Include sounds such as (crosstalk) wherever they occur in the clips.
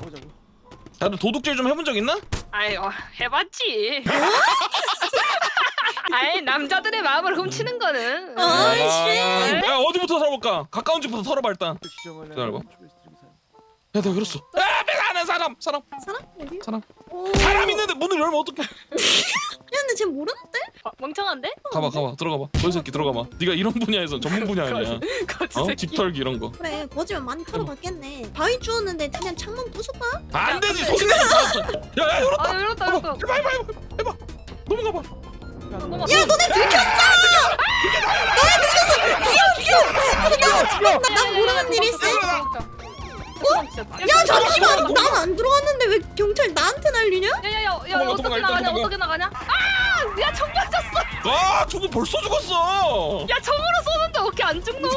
가보자고. 다들 도둑질 좀 해본 적 있나? 아이 어, 해봤지. (laughs) 아이 남자들의 마음을 훔치는 거는. 어? 아, 씨. 야 어디부터 털어볼까? 가까운 집부터 털어봐 일단 기다려봐. 드리기 사용. 야 내가 그랬어 야 내가 아는 사람 사람 사람? 어디? 사람 오. 사람 있는데 문을 열면 어떡해 (laughs) 야 근데 쟤 모르는데? 어, 멍청한데? 가봐 가봐 들어가봐 너이 새끼 들어가봐 네가 이런 분야에서 전문 분야 아니야 거지 어? 새끼. 집 털기 이런 거 그래 거지면 많이 털어봤겠네 바위 주웠는데 그냥 창문 부숴봐? 안 되지 소리가 야야 열었다 아 열었다 해봐 열었다. 해봐 해봐 해봐 해봐 넘어가봐 넘어가. 야 너네 들켰어! 난 모르는 일이 있어 야 잠시만 난 안 들어왔는데 왜 경찰 나한테 난리냐? 야야야 야 도망가, 어떻게 도망가, 나가냐. 어떻게 나가냐? 아! 야총 맞았어. 아 저거 벌써 죽었어. 야 총으로 쏘는데 어떻게 안 죽노?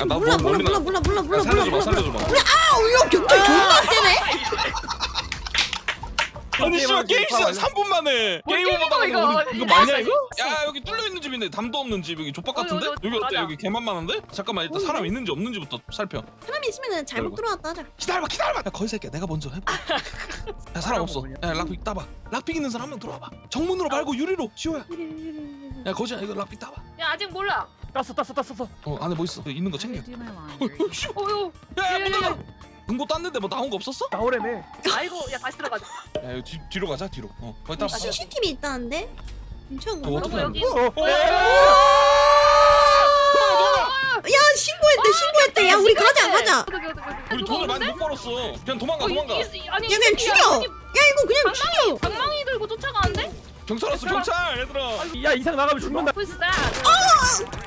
아, 나 몰라 너무 몰라 몰라. 몰라 몰라 몰라 야, 몰라 살려줘봐 몰라 살려줘봐. 아야 경찰 존나 세네 아니 씨발 게임 시작 3분 만에. 뭔 게임 게임이고, 이거? 이거? 맞냐 야, 이거? 야 여기 뚫려 있는 집인데 담도 없는 집 여기 족박 같은데? 어디, 어디? 여기 어때? 맞아. 여기 개만 많은데? 잠깐만 일단 사람 있는지 없는지부터 살펴. 사람이 있으면 그냥 잘못 들어왔다 하자. 기다려봐 기다려봐! 야 거기 새끼야. 내가 먼저 해봐 (laughs) 야 사람 없어. 야 락픽 따봐. 락픽 있는 사람 한 명 들어와봐. 정문으로 말고 유리로 시호야. 야 거지야 이거 락픽 따봐. 야 아직 몰라. 땄어 땄어 땄어 땄어. 어 안에 뭐 있어? 그 있는 거 챙겨. (laughs) 어유. 야야 문 닫아 금고 땄는데 뭐 나온 거 없었어? 나오래매. 아이고 야 다시 들어가자. 야 이거 뒤, 뒤로 가자 뒤로 어 거기 따봐 CCTV 있다는데? 그거 건가? 어떻게 여기 어. 야 신고했대 신고했대 야 우리 가자 가자 어떻게 어떻게 어떻게. 우리 돈을 많이 못 벌었어 그냥 도망가 도망가 어, 이- 이- 아니 야 그냥 죽여 야 이거 그냥 죽여 방망이 들고 쫓아가는데? 경찰 왔어 경찰 얘들아 야 이상 나가면 죽는다. 풀스다.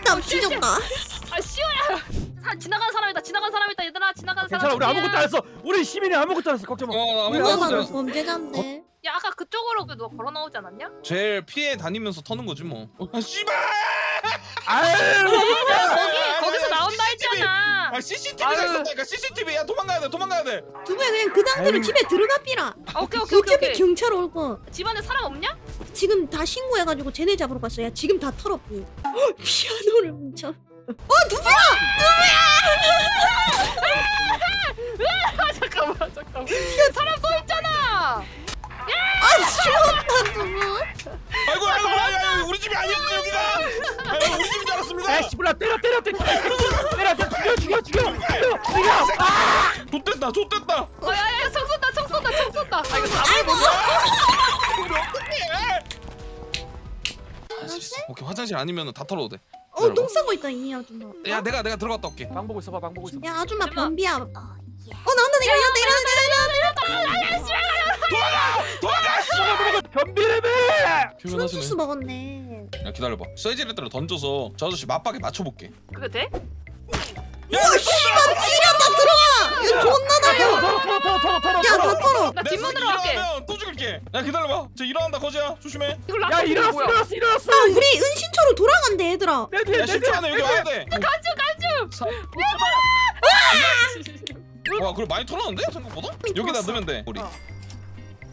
나 뒤졌다 아 시오야. 사, 지나가는 사람이 다. 지나가는 사람이다. 얘들아 지나가는 사람. 괜찮아 우리 중이야. 아무것도 안 했어. 우리 시민이 아무것도 안 했어. 걱정 마. 어 우리 아무것도 안안 했어. 범죄자인데 야 아까 그쪽으로 그 누가 걸어 나오지 않았냐? 제일 피해 다니면서 터는 거지 뭐. 아 씨발! 아유. 거기 거기서 나온다 했잖아. 아 CCTV가 아유. 있었다니까 CCTV 야 도망가야 돼 도망가야 돼. 두배 그냥 그 상태로 아유. 집에 들어가 삐라 아, 오케이 오케이 오케이. 어차피 오케이. 경찰 올 거 집안에 사람 없냐? 지금 다 신고해가지고 쟤네 잡으러 갔어 야 지금 다 털었고 헉, 피아노를 훔쳐 어 누구야 때려 때려 때려 때려 때려 죽여 죽여 죽여 죽여 죽여. 아! 좆됐다 좆됐다. 어 야야 총 쏜다 총 쏜다 총 쏜다. 아 이거 다 아이고 우리 어떡해? 아, 씨, 오케이 화장실 아니면 다 털어도 돼. 어똥 싸고 있다 이 아줌마 야 내가 내가 들어갔다 올게. 방 보고 있어 봐. 방 보고 있어. 야 아줌마. 변비야 어 나온다 내가 일어났다 일어났다 일어 났다 변비레매. 표현하시네. 소주스 먹었네 야 기다려봐. 쇠지렛대로 던져서 저 아저씨 맞박에 맞춰볼게. 그거 돼? 오 씨발 찌렸다 들어와 이거 존나 나요 털어 털어 털어 털어 털어 야다 털어. 나내 뒷문으로 갈게. 일어나면 또 죽일게. 야 기다려봐. 저 일어난다 거지야 조심해. 이걸 야 일어났어? 일어났어 일어났어. 아 우리 은신처로 돌아간대 얘들아 야내 10초 뒤에. 안에 여기 와야 돼. 간주 간주. 와 그래 많이 털었는데 생각보다? 여기다 넣으면 돼 우리. 어.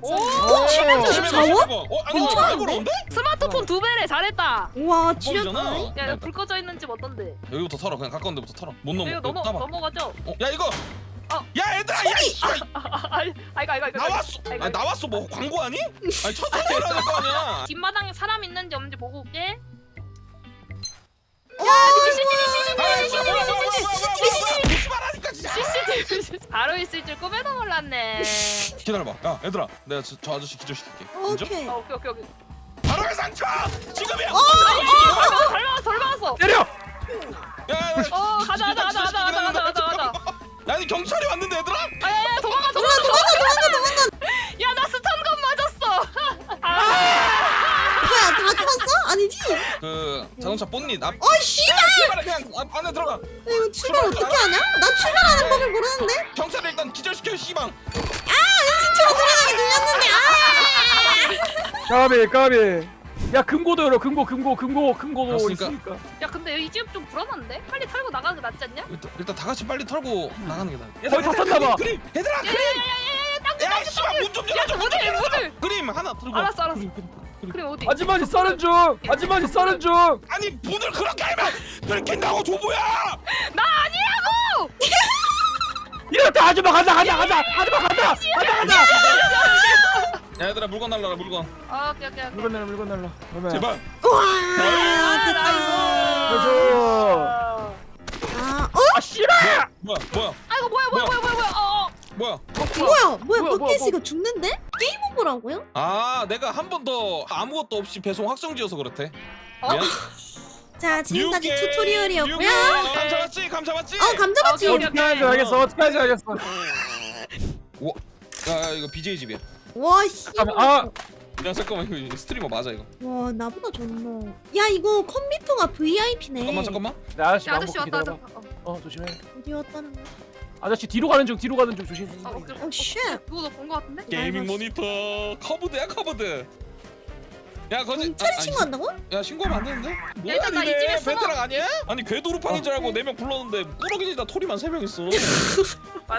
오 어. 714원? 어 아니 이거 많이 벌었는데? 스마트폰 두 배래 잘했다. 와 뻥이잖아. 지렸다 야불 꺼져 있는 집 어떤데? 여기부터 털어 그냥 가까운 데부터 털어 못 넘어 넘어 따봐 넘어가죠. 어, 야 이거 어. 야 얘들아 야 씨, (laughs) 아 이거 이거 이거. 나왔어 아이고, 아니 나왔어 뭐 광고 아니? 아니 천천히 해야 될거 아니야 (laughs) 뒷마당에 사람 있는지 없는지 보고 올게. (laughs) 바로 있을 줄 꿈에도 몰랐네. (laughs) 기다려봐. 야, 얘들아, 내가 저, 저 아저씨 기절시킬게. 인정? 오케이. 어, 오케이 오케이 오케이. 바로의 상처! 지금이야! 잘 나왔어 잘 나왔어. 때려! 야, 야, 야, 어 가자 가자 가자 가자 가자 가자 가자. 야, 아니 경찰이 왔는데 얘들아? 아야 아니지? 그 자동차 본닛 앞어 씨발 그냥 앞- 안에 들어가 야, 이거 출발 어떻게 하냐? 나 출발하는 법을 모르는데 경찰을 일단 기절시켜 씨방 은신처로 들어가게 눌렸는데 아 까비 까비. 야 금고도 열어 금고 금고 금고 금고도 알았으니까. 있으니까. 야 근데 이 집 좀 불안한데? 빨리 털고 나가는 게 낫지 않냐? 일단, 일단 다 같이 빨리 털고 나가는 게 나아 거의 다 썼나 봐. 그림 얘들아 그림 야 씨발 문좀 열어줘 문좀 뭐들 열어줘 뭐들. 그림 하나 들고 알았어 알았어. 그래 어디? 아줌마지 썰은 중. 아줌마지 썰은 중. 아니 문을 그렇게 하면 들킨다고 조부야! 나 아니라고! (laughs) 이렇다 아줌마 간다 간다 간다 아줌마 간다 간다 간다 야 얘들아 물건 날라라 물건. 아, 오케이 오케이 오케이. 물건 날라 물건 날라. 제발. 와! 아, 해줘 아 어? 아 싫어 뭐야 뭐야? 아이고 뭐야 뭐야 뭐야? 뭐야 뭐야. 어. 뭐야? 뭐야? 뭐야? 뭐야, 버킷이가 죽는데? 게임 오버라고요? 아 내가 한 번 더 아무것도 없이 배송 확정지어서 그렇대. 어? 미안. (laughs) 자 지금까지 뉴게, 튜토리얼이었고요. 뉴게. 감 잡았지 감 잡았지 어 오케이, 어떻게 하는지? 알겠어. 어떻게 하는지? 알겠어. 야, 야 이거 BJ 집이야. 와 씨. 잠깐만, 아. 야 잠깐만 이거 스트리머 맞아 이거. 와 나보다 좋노. 야 이거 컴퓨터가 VIP네. 잠깐만 잠깐만. 네, 아저씨 야, 아저씨 왔다. 기다려봐. 왔다. 어 조심해. 어디 왔다는 거야? 아저씨 뒤로 가는 중 뒤로 가는 중 조심 어, 오케이. 어, 쉣. 누구 너본거 같은데? 게이밍 모니터 커브드야 커브드 야 거지 경찰에 아, 신고한다고? 야 신고하면 안 되는데? 뭐야 일단 나이 니네 집에 숨어. 베테랑 아니야? 아니 궤도루팡인 줄 알고 네 명 불렀는데 꾸러기니다 토리만 세 명 있어 (laughs)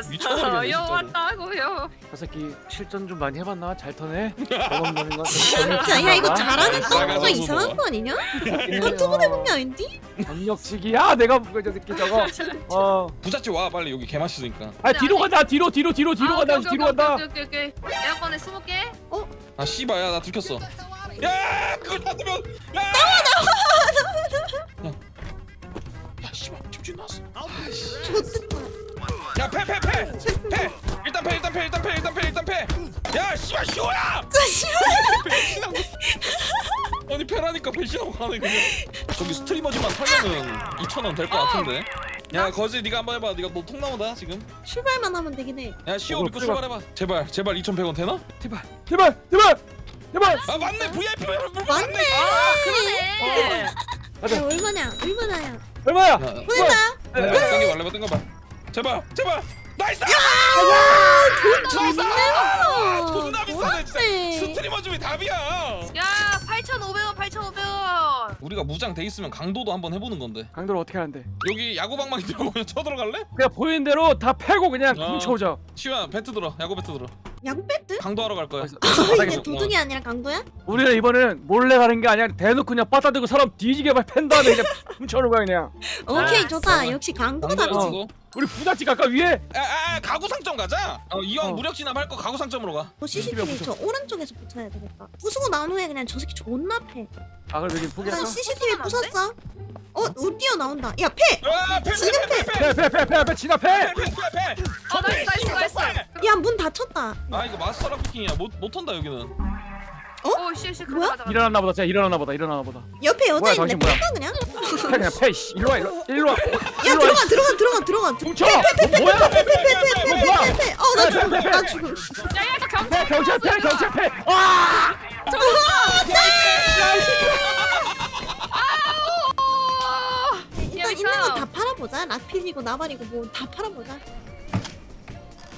미쳐버리겠네, 요 진짜로. 왔다고요. 저 새끼 실전 좀 많이 해봤나? 잘 터네? 거 (laughs) 진짜 야 이거 잘하는 나가서 거 뭐. 이상한 거 아니냐? 한두 번 해본 게 아닌데? 경력치기 야 내가 그저 새끼 저거 (laughs) 어 부잣집 와 빨리 여기 개 맛있으니까 아 뒤로 가자 뒤로 뒤로 뒤로 뒤로 아, 가자 뒤로 간다 오케이 오케이 오케이. 에어컨에 스무 개. 아 씨발 야나 들켰어 야 그걸 받으면 야. 나와 야 씨발 집주인 나왔어. 아씨. 좋겠다 야패패패패. 일단 패 일단 패 일단 패 일단 패 일단 패야 씨발 쇼야! 배신하고 아니 패라니까 배신하고 가네 그냥. 저기 스트리머 지만 털면은 2천원 될 것 같은데. 야 거지 네가 한번 해봐. 네가 너 통나오다 지금? 출발만 하면 되긴 해. 야 시오 어, 믿고 출발. 출발해봐. 제발 제발 2,100원 되나? 제발 제발 제발 제발 아 맞네. VIP 물 맞네. 아 그러네. 야 얼마냐 얼마나야 얼마야? 보낸다. 내가 땡겨 말래 땡겨 봐. 제발 제발. 나이스! 돈 아, 존나 존나 비싸네 진짜. 고맙네. 스트리머 중에 답이야. 야 8,500원 8,500원. 우리가 무장 돼 있으면 강도도 한번 해보는 건데. 강도를 어떻게 하는데? 여기 야구방망이 들고 그냥 쳐들어갈래? 그냥 보이는 대로 다 패고 그냥 어. 훔쳐오자. 시우야 배트 들어. 야구 배트 들어 야구 배트? 강도하러 갈 거야 아 바닥에 이게 도둑이 아니라 강도야? 우리는 이번에는 몰래 가는 게 아니라 대놓고 그냥 빠따 들고 사람 뒤지게 막팬 다음에 그냥 (laughs) 훔쳐오는 거야 그냥 오케이 아, 좋다. 역시 강도가 강도 다르지 강도 우리 부잣집 아까 위에 아, 아, 아 가구 상점 가자 어, 이왕 어. 무력 진압할 거 가구 상점으로 가 저 CCTV 저 오른쪽에서 붙여야 되겠다 부수고 난 후에 그냥 저 새끼 존나 패 아 그래도 지금 나 포기했어? CCTV? 부쉈어 어? 우 뛰어 나온다 야 패! 아, 패, 지금 패, 패, 패, 패 패 패패패 진압해 패, 패, 패, 패. 아 나이스 나이스 나이스. 야 문 닫혔다 아 이거 마스터 락킹이야 못, 못 턴다 여기는 오 씨씨 뭐야? 가자 가자. 일어났나 보다 진짜 일어났나 보다 일어났나 보다 옆에 여자 뭐야, 있는데 당신 뭐야? 패가 그냥? 패 그냥 패 씨. 일로 와 일로 일로 와 야 일로 와 들어가 들어가 들어가 들어가 훔쳐 너 뭐야 너 뭐야 패패패패패패 어나 죽어 패, 패, 나 패. 죽어 야야 저 경찰. 패 경찰 패 경찰 패 아! 일단 팔아보자 락필이고 나발이고 뭐 다 팔아보자 야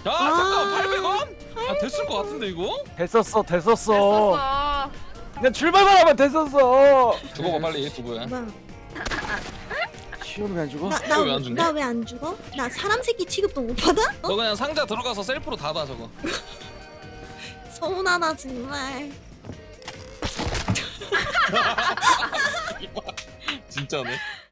잠깐 800원? 아 됐을 것 같은데 이거? 됐었어 됐었어 됐었어. 그냥 출발만 하면 됐었어 두고 봐 빨리 두고야 뭐야 시원하게 안 죽어? 왜안 준대? 나왜 안 죽어? 나 사람 새끼 취급도 못 받아? 어? 너 그냥 상자 들어가서 셀프로 닫아 저거 (laughs) 서운하다 정말 (laughs) 진짜네